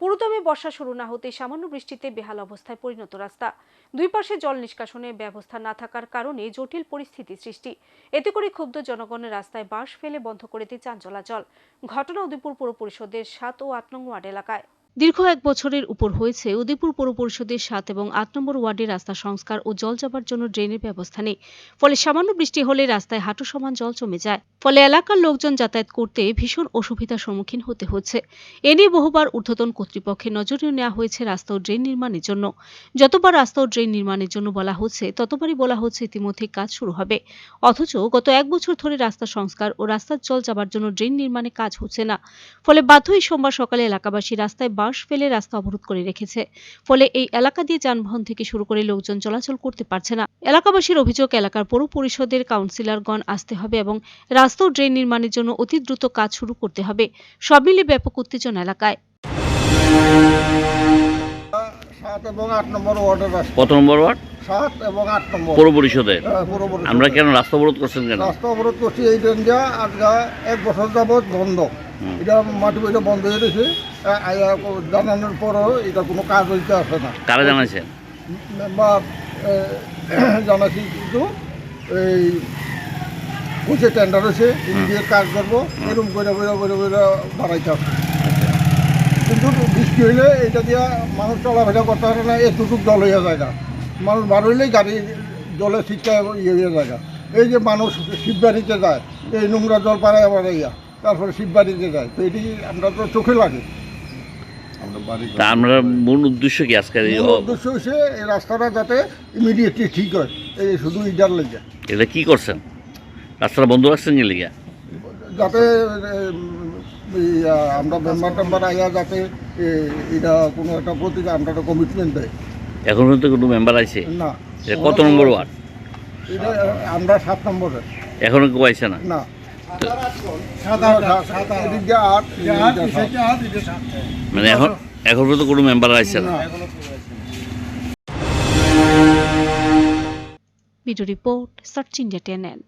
পুরোদমে বর্ষা শুরু না হতে সামান্য বৃষ্টিতে বেহাল অবস্থায় পরিণত রাস্তা। দুই পাশে জল নিষ্কাশনের ব্যবস্থা না থাকার কারণে জটিল পরিস্থিতি সৃষ্টি। এতে করে ক্ষুব্ধ জনগণের রাস্তায় বাঁশ ফেলে বন্ধ করে দিয়ে যান চলাচল ঘটনা উদয়পুর পৌর পরিষদের সাত ও আট নং ওয়ার্ড এলাকায়। দীর্ঘ এক বছরের উপর হয়েছে উদয়পুর পৌর পরিষদের সাত এবং আট নম্বর ওয়ার্ডে রাস্তা সংস্কার ও জল যাবার জন্য ড্রেনের ব্যবস্থা নেই। ফলে সামান্য বৃষ্টি হলে রাস্তায় হাঁটু সমান জল জমে যায়। ফলে এলাকার লোকজন যাতায়াত করতে ভীষণ অসুবিধার সম্মুখীন হতে হচ্ছে। এ নিয়ে বহুবার ঊর্ধ্বতন কর্তৃপক্ষের নজরে নেওয়া হয়েছে রাস্তা ও ড্রেন নির্মাণের জন্য। যতবার রাস্তা ও ড্রেন নির্মাণের জন্য বলা হচ্ছে, ততবারই বলা হচ্ছে ইতিমধ্যে কাজ শুরু হবে। অথচ গত এক বছর ধরে রাস্তা সংস্কার ও রাস্তার জল যাবার জন্য ড্রেন নির্মাণে কাজ হচ্ছে না। ফলে বাধ্য হয়ে সোমবার সকালে এলাকাবাসী রাস্তায় বাঁশ ফেলে রাস্তা অবরোধ করে রেখেছে। ফলে এই এলাকা দিয়ে যানবাহন থেকে শুরু করে লোকজন চলাচল করতে পারছে না। এলাকাবাসীর অভিযোগ এলাকার পৌর পরিষদের কাউন্সিলরগণ আসতে হবে এবং রাস্তা ও ড্রেন নির্মাণের জন্য অতি দ্রুত কাজ শুরু করতে হবে। সব মিলিয়ে ব্যাপক উত্তেজনা এলাকায়। সাত এবং আট নম্বর ওয়ার্ডের রাস্তা। কত নম্বর ওয়ার্ড? সাত এবং আট নম্বর। পৌর পরিষদের হ্যাঁ, পুরো পরিষদ। আমরা কেন রাস্তা অবরোধ করছেন কেন? রাস্তা অবরোধ করছি এই ট্রেন যা যা এক বছর যাবৎ বন্ধ। হুম। এটা মাটি বইটা বন্ধ হয়ে আয়া জানানোর পরও এটা কোনো কাজ হইতে আসে না। কারা জানাইছেন মেম্বার জানাচ্ছি কিন্তু এই হচ্ছে টেন্ডার হয়েছে ইমিডিয়েট কাজ করব এরকম করে করে করে করে বাড়াইতে হবে। কিন্তু বৃষ্টি হইলে এটা দিয়ে মানুষ চলাফেরা করতে পারে না এতটুকু জল হইয়া যায় না। মানুষ বার হইলেই গাড়ি জলে শিক্ষা ইয়ে হয়ে যায় না। এই যে মানুষ শিববাড়িতে যায় এই নোংরা জল পাড়ায় বাড়াইয়া তারপরে শিববাড়িতে যায় তো এটি আমরা তো চোখে লাগে। তা আমরা মূল উদ্দেশ্য কি আজকের এই উদ্দেশ্য হচ্ছে এই রাস্তাটা যাতে ইমিডিয়েটলি ঠিক হয়। এই শুধু ইটার লেগে। এটা কি করছেন? রাস্তাটা বন্ধ রাখছেন কি লিগা? যাতে আমরা মেম্বার টেম্বার আইয়া যাতে এটা কোনো একটা প্রতি আমরা একটা কমিটমেন্ট দেয় এখন পর্যন্ত কোনো মেম্বার আছে না। কত নম্বর ওয়ার্ড? এটা আমরা সাত নম্বরে এখনও কেউ আইছে না? না। মানে এখন এখন পর্যন্ত কোনো মেম্বার আসছে না। Video report search India টেনেন